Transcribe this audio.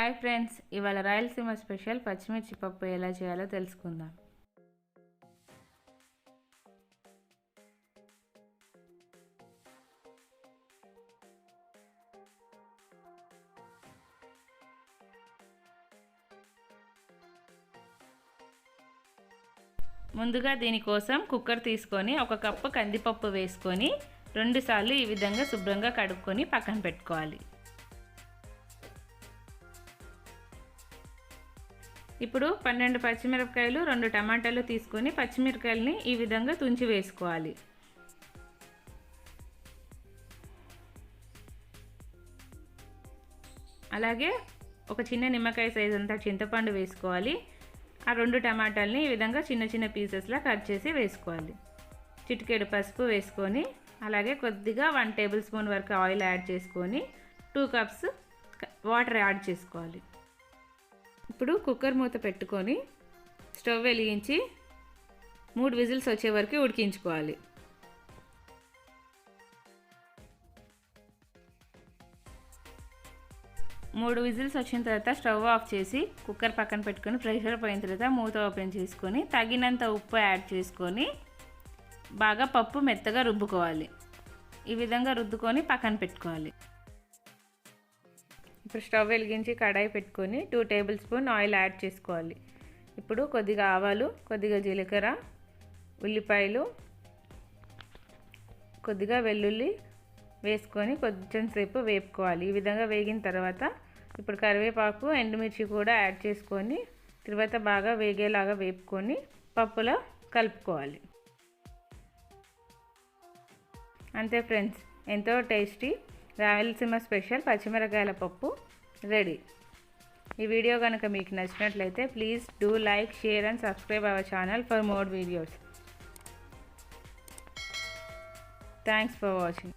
Hi friends ఇవాళ Rayalaseema special పచ్చిమిర్చి పప్పు ఎలా చేయాలో తెలుసుకుందాం. ముందుగా దీనికోసం కుక్కర్ తీసుకొని ఒక కప్పు కందిపప్పు వేసుకొని రెండుసార్లు ఈ విధంగా శుభ్రంగా కడుక్కొని పక్కన పెట్టుకోవాలి. ఇప్పుడు పన్నెండు పచ్చిమిరపకాయలు రెండు టమాటాలు తీసుకొని పచ్చిమిరపకాయలని ఈ విధంగా తుంచి వేసుకోవాలి. అలాగే ఒక చిన్న నిమ్మకాయ సైజ్ అంతా చింతపండు వేసుకోవాలి. ఆ రెండు టమాటాలని ఈ విధంగా చిన్న చిన్న పీసెస్లా కట్ చేసి వేసుకోవాలి. చిటికెడు పసుపు వేసుకొని అలాగే కొద్దిగా వన్ టేబుల్ స్పూన్ వరకు ఆయిల్ యాడ్ చేసుకొని టూ కప్స్ వాటర్ యాడ్ చేసుకోవాలి. ఇప్పుడు కుక్కర్ మూత పెట్టుకొని స్టవ్ వెలిగించి మూడు విజిల్స్ వచ్చే వరకు ఉడికించుకోవాలి. మూడు విజిల్స్ వచ్చిన తర్వాత స్టవ్ ఆఫ్ చేసి కుక్కర్ పక్కన పెట్టుకొని ప్రెషర్ పోయిన తర్వాత మూత ఓపెన్ చేసుకొని తగినంత ఉప్పు యాడ్ చేసుకొని బాగా పప్పు మెత్తగా రుబ్బుకోవాలి. ఈ విధంగా రుద్దుకొని పక్కన పెట్టుకోవాలి. ఇప్పుడు స్టవ్ వెలిగించి కడాయి పెట్టుకొని two tablespoon oil add చేసుకోవాలి. ఇప్పుడు కొద్దిగా ఆవాలు కొద్దిగా జీలకర్ర ఉల్లిపాయలు కొద్దిగా వెల్లుల్లి వేసుకొని కొంచెం సేపు వేపుకోవాలి. ఈ విధంగా వేగిన తర్వాత ఇప్పుడు కరివేపాకు ఎండుమిర్చి కూడా యాడ్ చేసుకొని తర్వాత బాగా వేగేలాగా వేపుకొని పప్పులో కలుపుకోవాలి. అంతే ఫ్రెండ్స్ ఎంతో టేస్టీ రాయలసీమ స్పెషల్ పచ్చిమిరకాయల పప్పు రెడీ. ఈ వీడియో కనుక మీకు నచ్చినట్లయితే please do like share and subscribe our channel for more videos. Thanks for watching.